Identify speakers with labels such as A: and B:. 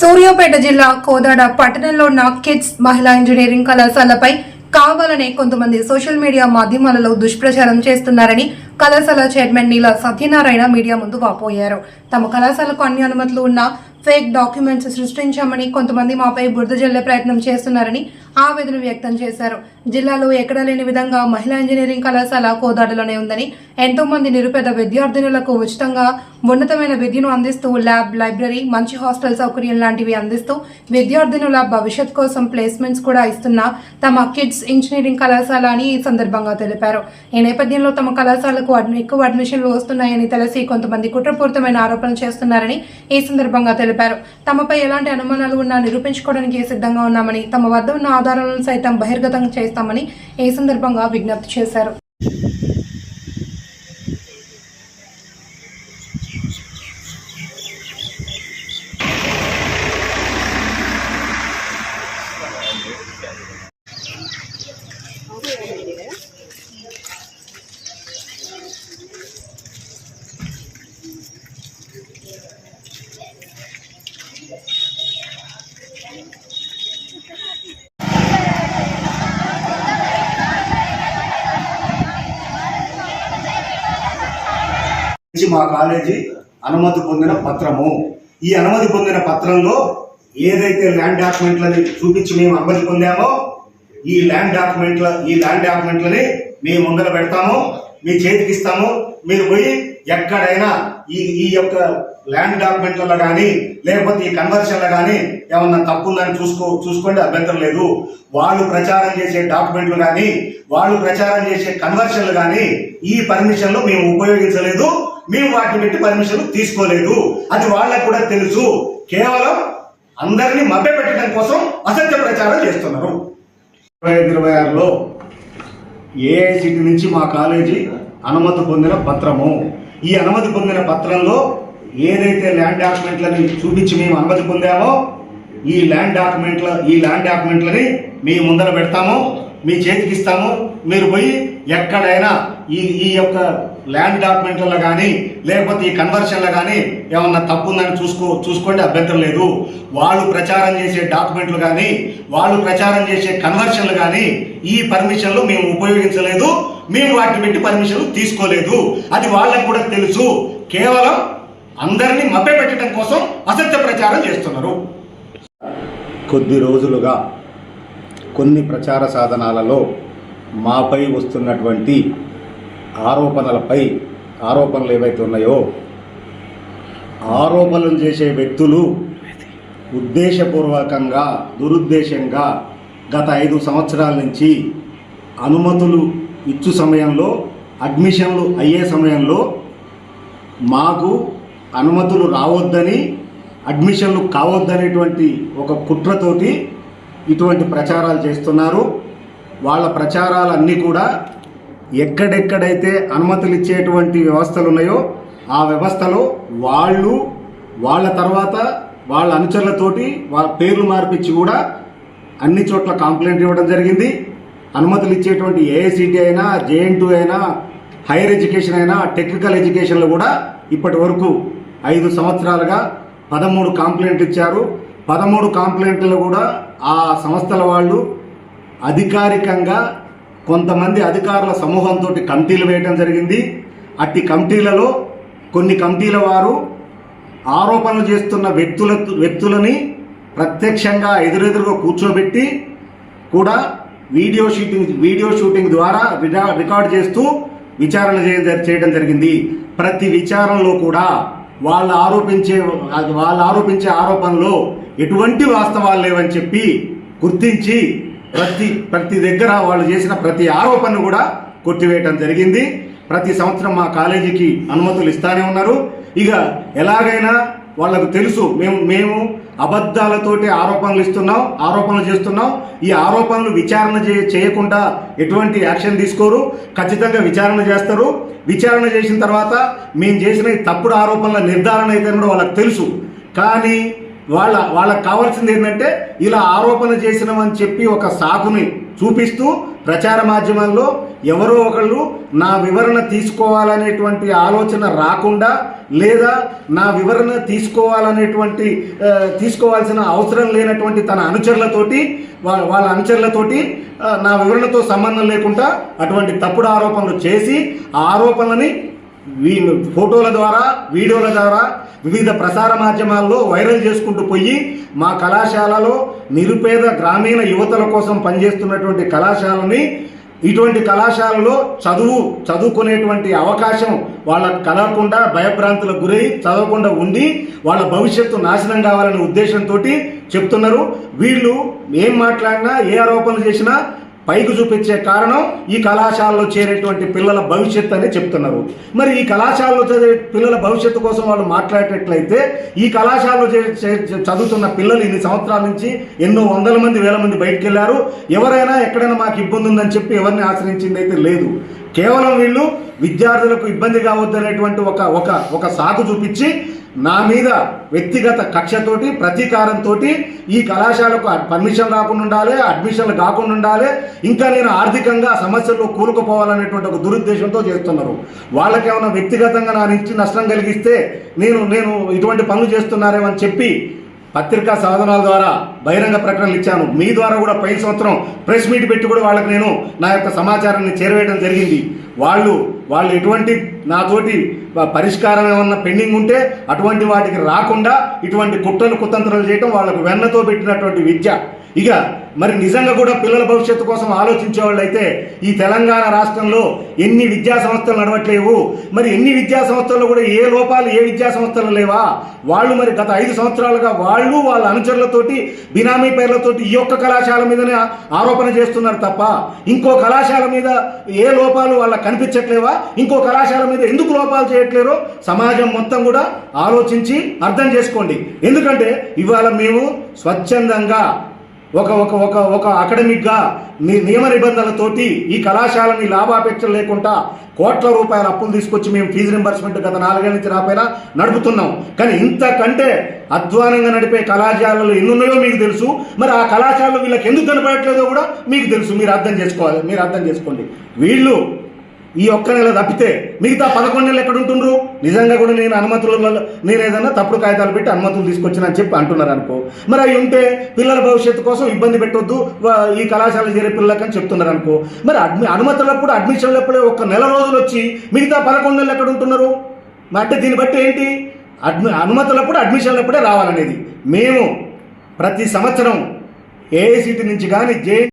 A: సూర్యాపేట జిల్లా కోదాడ పట్టణంలో ఉన్న కిడ్స్ మహిళా ఇంజనీరింగ్ కళాశాలపై కావాలనే కొంతమంది సోషల్ మీడియా మాధ్యమాలలో దుష్ప్రచారం చేస్తున్నారని కళాశాల చైర్మన్ నీల సత్యనారాయణ మీడియా ముందు వాపోయారు. తమ కళాశాలకు అన్ని అనుమతులు ఉన్న ఫేక్ డాక్యుమెంట్స్ సృష్టించామని కొంతమంది మాపై బురద జల్లే ప్రయత్నం చేస్తున్నారని ఆవేదన వ్యక్తం చేశారు. జిల్లాలో ఎక్కడా లేని విధంగా మహిళా ఇంజనీరింగ్ కళాశాల కోదాడలోనే ఉందని ఎంతో మంది నిరుపేద విద్యార్థినులకు ఉచితంగా ఉన్నతమైన విద్యను అందిస్తూ ల్యాబ్ లైబ్రరీ మంచి హాస్టల్ సౌకర్యం లాంటివి అందిస్తూ విద్యార్థినుల భవిష్యత్ కోసం ప్లేస్మెంట్స్ కూడా ఇస్తున్న తమ కిడ్స్ ఇంజనీరింగ్ కళాశాల అని ఈ సందర్భంగా తెలిపారు. ఈ నేపథ్యంలో తమ కళాశాలకు అడ్మి- ఎక్కువ అడ్మిషన్లు వస్తున్నాయని తెలిసి కొంతమంది కుట్రపూరితమైన ఆరోపణలు చేస్తున్నారని ఈ సందర్భంగా తెలిపారు. తమపై ఎలాంటి అనుమానాలు ఉన్నా నిరూపించుకోవడానికి సిద్ధంగా ఉన్నామని తమ వద్ద ఉన్న ఆధారాలను సైతం బహిర్గతం చేస్తామని ఈ సందర్భంగా విజ్ఞప్తి చేశారు.
B: మా కాలేజీ అనుమతి పొందిన పత్రము. ఈ అనుమతి పొందిన పత్రంలో ఏదైతే ల్యాండ్ డాక్యుమెంట్లని చూపించి మేము అనుమతి పొందామో ఈ ల్యాండ్ డాక్యుమెంట్ల ఈ ల్యాండ్ డాక్యుమెంట్లని మేము ముందర పెడతాము మీ చేతికి ఇస్తాము. మీరు పోయి ఎక్కడైనా ఈ ఈ యొక్క ల్యాండ్ డాక్యుమెంట్లలో కానీ లేకపోతే ఈ కన్వర్షన్లో కానీ ఏమన్నా తప్పు ఉందని చూసుకో చూసుకోండి అభ్యంతరం లేదు. వాళ్ళు ప్రచారం చేసే డాక్యుమెంట్లు కానీ వాళ్ళు ప్రచారం చేసే కన్వర్షన్లు కానీ ఈ పర్మిషన్లు మేము ఉపయోగించలేదు. మేము వాటిని పెట్టి పర్మిషన్ తీసుకోలేదు. అది వాళ్ళకు కూడా తెలుసు. కేవలం అందరినీ మభ్యపెట్టడం కోసం అసత్య ప్రచారం చేస్తున్నారు. ఇరవై ఐదు ఇరవై ఆరులో ఏఐసిటి నుంచి మా కాలేజీ అనుమతి పొందిన పత్రము? ఈ అనుమతి పొందిన పత్రంలో ఏదైతే ల్యాండ్ డాక్యుమెంట్లని చూపించి మేము అనుమతి పొందామో ఈ ల్యాండ్ డాక్యుమెంట్ల ఈ ల్యాండ్ డాక్యుమెంట్లని మీ ముందర పెడతాము. మీ చేతికి ఇస్తాము. మీరు పోయి ఎక్కడైనా ఈ ఈ యొక్క ల్యాండ్ డాక్యుమెంట్లలో కానీ లేకపోతే ఈ కన్వర్షన్లో కానీ ఏమన్నా తప్పు ఉందని చూసుకో చూసుకోండి అభ్యంతరం లేదు. వాళ్ళు ప్రచారం చేసే డాక్యుమెంట్లు కానీ వాళ్ళు ప్రచారం చేసే కన్వర్షన్లు కానీ ఈ పర్మిషన్లు మేము ఉపయోగించలేదు. మేము వాటిని పెట్టి పర్మిషన్లు తీసుకోలేదు. అది వాళ్ళకు కూడా తెలుసు. కేవలం అందరినీ మభ్యపెట్టడం కోసం అసత్య ప్రచారం చేస్తున్నారు. కొద్ది రోజులుగా కొన్ని ప్రచార సాధనాలలో మాపై వస్తున్నటువంటి ఆరోపణలపై ఆరోపణలు ఏవైతే ఉన్నాయో ఆరోపణలు చేసే వ్యక్తులు ఉద్దేశపూర్వకంగా దురుద్దేశంగా గత ఐదు సంవత్సరాల నుంచి అనుమతులు ఇచ్చు సమయంలో అడ్మిషన్లు అయ్యే సమయంలో మాకు అనుమతులు రావద్దని అడ్మిషన్లు కావద్దనేటువంటి ఒక కుట్రతోటి ఇటువంటి ప్రచారాలు చేస్తున్నారు. వాళ్ళ ప్రచారాలన్నీ కూడా ఎక్కడెక్కడైతే అనుమతులు ఇచ్చేటువంటి వ్యవస్థలు ఉన్నాయో ఆ వ్యవస్థలో వాళ్ళు వాళ్ళ తర్వాత వాళ్ళ అనుచరులతోటి వాళ్ళ పేర్లు మార్పించి కూడా అన్ని చోట్ల కంప్లైంట్ ఇవ్వడం జరిగింది. అనుమతులు ఇచ్చేటువంటి ఏఐసిటీ అయినా జేఎన్ అయినా హైయర్ ఎడ్యుకేషన్ అయినా టెక్నికల్ ఎడ్యుకేషన్లో కూడా ఇప్పటి వరకు ఐదు సంవత్సరాలుగా పదమూడు కాంప్లైంట్ ఇచ్చారు. పదమూడు కంప్లైంట్లు కూడా ఆ సంస్థల వాళ్ళు అధికారికంగా కొంతమంది అధికారుల సమూహంతో కమిటీలు వేయడం జరిగింది. అట్టి కమిటీలలో కొన్ని కమిటీల వారు ఆరోపణలు చేస్తున్న వ్యక్తుల వ్యక్తులని ప్రత్యక్షంగా ఎదురెదురుగా కూర్చోబెట్టి కూడా వీడియో షూటింగ్ వీడియో షూటింగ్ ద్వారా విడా- రికార్డ్ చేస్తూ విచారణ చేయ- చేయడం జరిగింది. ప్రతి విచారణలో కూడా వాళ్ళు ఆరోపించే వాళ్ళు ఆరోపించే ఆరోపణలో ఎటువంటి వాస్తవాలు లేవని చెప్పి గుర్తించి ప్రతి ప్రతి దగ్గర వాళ్ళు చేసిన ప్రతి ఆరోపణను కూడా కొట్టివేయటం జరిగింది. ప్రతి సంవత్సరం మా కాలేజీకి అనుమతులు ఇస్తానే ఉన్నారు. ఇక ఎలాగైనా వాళ్ళకు తెలుసు మేము మేము అబద్ధాలతోటి ఆరోపణలు ఇస్తున్నాం ఆరోపణలు చేస్తున్నాం. ఈ ఆరోపణలు విచారణ చేయకుండా ఎటువంటి యాక్షన్ తీసుకోరు. ఖచ్చితంగా విచారణ చేస్తారు. విచారణ చేసిన తర్వాత మేము చేసిన ఈ తప్పుడు ఆరోపణల నిర్ధారణ అయితే కూడా వాళ్ళకి తెలుసు. కానీ వాళ్ళ వాళ్ళకి కావాల్సింది ఏంటంటే ఇలా ఆరోపణ చేసినామని చెప్పి ఒక సాకుని చూపిస్తూ ప్రచార మాధ్యమాల్లో ఎవరో ఒకళ్ళు నా వివరణ తీసుకోవాలనేటువంటి ఆలోచన రాకుండా లేదా నా వివరణ తీసుకోవాలనేటువంటి తీసుకోవాల్సిన అవసరం లేనటువంటి తన అనుచరులతోటి వాళ్ళ వాళ్ళ అనుచరులతోటి నా వివరణతో సంబంధం లేకుండా అటువంటి తప్పుడు ఆరోపణలు చేసి ఆ ఆరోపణలని ఫోటోల ద్వారా వీడియోల ద్వారా వివిధ ప్రసార మాధ్యమాల్లో వైరల్ చేసుకుంటూ పోయి మా కళాశాలలో నిరుపేద గ్రామీణ యువతల కోసం పనిచేస్తున్నటువంటి కళాశాలని ఇటువంటి కళాశాలలో చదువు చదువుకునేటువంటి అవకాశం వాళ్ళకు కలగకుండా భయభ్రాంతులకు గురై చదవకుండా ఉండి వాళ్ళ భవిష్యత్తు నాశనం కావాలనే ఉద్దేశంతో చెప్తున్నారు. వీళ్ళు ఏం మాట్లాడినా ఏ ఆరోపణలు చేసినా పైకి చూపించే కారణం ఈ కళాశాలలో చేరేటువంటి పిల్లల భవిష్యత్తు అని చెప్తున్నారు. మరి ఈ కళాశాలలో చదివే పిల్లల భవిష్యత్తు కోసం వాళ్ళు మాట్లాడేటట్లయితే ఈ కళాశాలలో చే- చదువుతున్న పిల్లలు ఇన్ని సంవత్సరాల నుంచి ఎన్నో వందల మంది వేల మంది బయటకు వెళ్ళారు ఎవరైనా ఎక్కడైనా మాకు ఇబ్బంది ఉందని చెప్పి ఎవరిని ఆశ్రయించింది అయితే లేదు. కేవలం వీళ్ళు విద్యార్థులకు ఇబ్బంది కావద్దనేటువంటి ఒక ఒక ఒక సాకు చూపించి నా మీద వ్యక్తిగత కక్షతోటి ప్రతీకారంతో ఈ కళాశాలకు పర్మిషన్ రాకుండా ఉండాలి అడ్మిషన్లు కాకుండా ఉండాలి. ఇంకా నేను ఆర్థికంగా సమస్యల్లో కూరుకుపోవాలనేటువంటి ఒక దురుద్దేశంతో చేస్తున్నారు. వాళ్ళకేమైనా వ్యక్తిగతంగా నా నుంచి నష్టం కలిగిస్తే నేను నేను ఇటువంటి పనులు చేస్తున్నారేమని చెప్పి పత్రికా సాధనాల ద్వారా బహిరంగ ప్రకటనలు ఇచ్చాను. మీ ద్వారా కూడా పై సంవత్సరం ప్రెస్ మీట్ పెట్టి కూడా వాళ్ళకి నేను నా యొక్క సమాచారాన్ని చేరవేయడం జరిగింది. వాళ్ళు వాళ్ళు ఎటువంటి నాతోటి పరిష్కారం ఏమన్నా పెండింగ్ ఉంటే అటువంటి వాటికి రాకుండా ఇటువంటి కుట్రలు కుతంత్రాలు చేయడం వాళ్ళకు వెన్నతో పెట్టినటువంటి విద్య. ఇక మరి నిజంగా కూడా పిల్లల భవిష్యత్తు కోసం ఆలోచించే వాళ్ళైతే ఈ తెలంగాణ రాష్ట్రంలో ఎన్ని విద్యా సంస్థలు నడవట్లేవు? మరి ఎన్ని విద్యా సంస్థల్లో కూడా ఏ లోపాలు ఏ విద్యా సంస్థలు లేవా? వాళ్ళు మరి గత ఐదు సంవత్సరాలుగా వాళ్ళు వాళ్ళ అనుచరులతోటి బినామీ పేర్లతోటి ఈ ఒక్క కళాశాల మీదనే ఆరోపణ చేస్తున్నారు తప్ప ఇంకో కళాశాల మీద ఏ లోపాలు వాళ్ళకి కనిపించట్లేవా? ఇంకో కళాశాల మీద ఎందుకు లోపాలు చేయట్లేరో సమాజం మొత్తం కూడా ఆలోచించి అర్థం చేసుకోండి. ఎందుకంటే ఇవాళ మేము స్వచ్ఛందంగా ఒక ఒక ఒక ఒక అకాడమిక్గా మీ నియమ నిబంధనలతోటి ఈ కళాశాలని లాభాపేక్ష లేకుండా కోట్ల రూపాయల అప్పులు తీసుకొచ్చి మేము ఫీజు రింబర్స్మెంట్ గత నాలుగేళ్ళ నుంచి రాపోయినా నడుపుతున్నాం. కానీ ఇంతకంటే అధ్వానంగా నడిపే కళాశాలలు ఎన్నున్నాయో మీకు తెలుసు. మరి ఆ కళాశాలలు వీళ్ళకి ఎందుకు కనపడట్లేదో కూడా మీకు తెలుసు. మీరు అర్థం చేసుకోవాలి మీరు అర్థం చేసుకోండి. వీళ్ళు ఈ ఒక్క నెల తప్పితే మిగతా పదకొండు నెలలు ఎక్కడ ఉంటుండ్రు? నిజంగా కూడా నేను అనుమతులు నేను ఏదన్నా తప్పుడు కాగితాలు పెట్టి అనుమతులు తీసుకొచ్చిన అని చెప్పి అంటున్నారు అనుకో. మరి అవి ఉంటే పిల్లల భవిష్యత్తు కోసం ఇబ్బంది పెట్టొద్దు. వా- ఈ కళాశాల చేరే పిల్లలకని చెప్తున్నారు అనుకో. మరి అడ్మి అనుమతులప్పుడు అడ్మిషన్లప్పుడే ఒక నెల రోజులు వచ్చి మిగతా పదకొండు నెలలు ఎక్కడ ఉంటున్నారు? మరి అంటే దీన్ని బట్టి ఏంటి? అడ్మి అనుమతులప్పుడు అడ్మిషన్లప్పుడే రావాలనేది. మేము ప్రతి సంవత్సరం ఏఐసిటి నుంచి కానీ జే